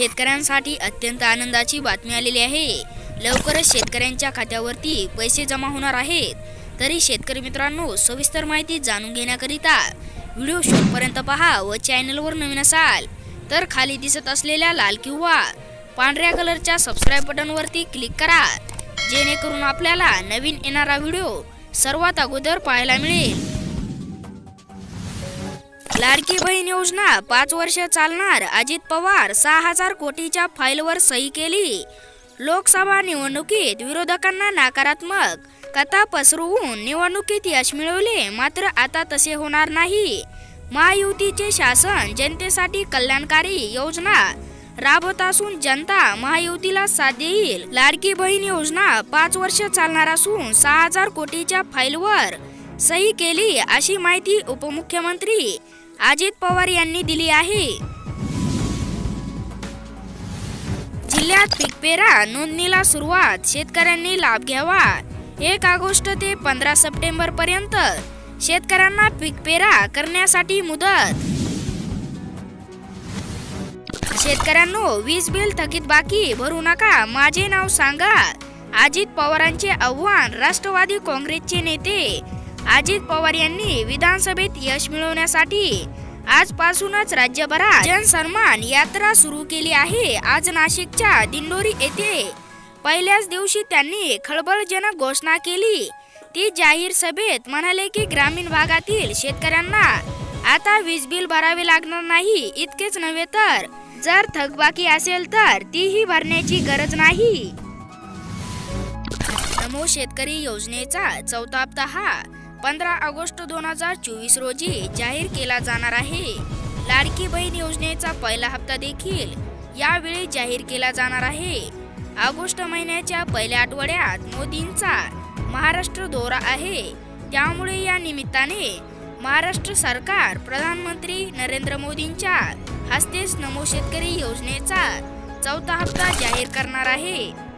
शेतकऱ्यांसाठी अत्यंत आनंदाची बातमी आलेली आहे. लवकरच शेतकऱ्यांच्या खात्यावरती पैसे जमा होणार आहेत. तरी शेतकरी मित्रांनो सविस्तर माहिती जाणून घेण्याकरिता व्हिडिओ शेवटपर्यंत पहा व चॅनलवर नवीन असाल तर खाली दिसत असलेल्या लाल किंवा पांढऱ्या कलरच्या सबस्क्राईब बटनवरती क्लिक करा. जेणेकरून आपल्याला नवीन येणारा व्हिडिओ सर्वात अगोदर पाहायला मिळेल. लाडकी बहीण योजना पाच वर्ष चालणार. अजित पवार सहा हजार कोटीच्या फाईलवर सही केली. लोकसभा निवडणुकीत विरोधकांना नकारात्मक. कथा पसरवून निवडणुकीत यश मिळवले मात्र आता तसे होणार नाही. महायुतीचे शासन जनतेसाठी कल्याणकारी योजना. राबवत असून जनता महायुतीला साथ देईल. लाडकी बहीण योजना पाच वर्ष चालणार असून सहा हजार कोटीच्या फाईलवर सही केली अशी माहिती उपमुख्यमंत्री अजित पवार यांनी दिली आहे. जिल्ह्यात पीकपेरा नोंदणीला सुरुवात. शेतकऱ्यांनी लाभ घ्यावा. एक ऑगस्ट ते पंधरा सप्टेंबर पर्यंत शेतकऱ्यांना पीकपेरा करण्यासाठी मुदत. शेतकऱ्यांनो वीज बिल थकीत बाकी भरू नका. माझे नाव सांगा. अजित पवारांचे आव्हान राष्ट्रवादी काँग्रेसचे नेते अजित पवार यांनी विधानसभेत यश मिळवण्यासाठी आजपासूनच राज्यभरात जनसन्मान यात्रा सुरू केली आहे. आज नाशिकच्या दिंडोरी येथे पहिल्याच दिवशी त्यांनी खळबळजनक घोषणा केली. ती जाहीर सभेत म्हणाले की ग्रामीण भागातील शेतकऱ्यांना आता वीज बिल भरावे लागणार नाही इतकेच नव्हे तर जर थकबाकी असेल तर तीही भरण्याची गरज नाही. नमो शेतकरी योजनेचा चौथा हप्ता हा पंधरा ऑगस्ट दोन हजार चोवीस रोजी जाहीर केला जाणार आहे. लाडकी बहीण योजनेचा पहिला हप्ता देखील यावेळी जाहीर केला जाणार आहे. ऑगस्ट महिन्याच्या पहिल्या आठवड्यात मोदींचा महाराष्ट्र दौरा आहे. त्यामुळे या निमित्ताने महाराष्ट्र सरकार प्रधानमंत्री नरेंद्र मोदींच्या हस्तेच नमो शेतकरी योजनेचा चौथा हप्ता जाहीर करणार आहे.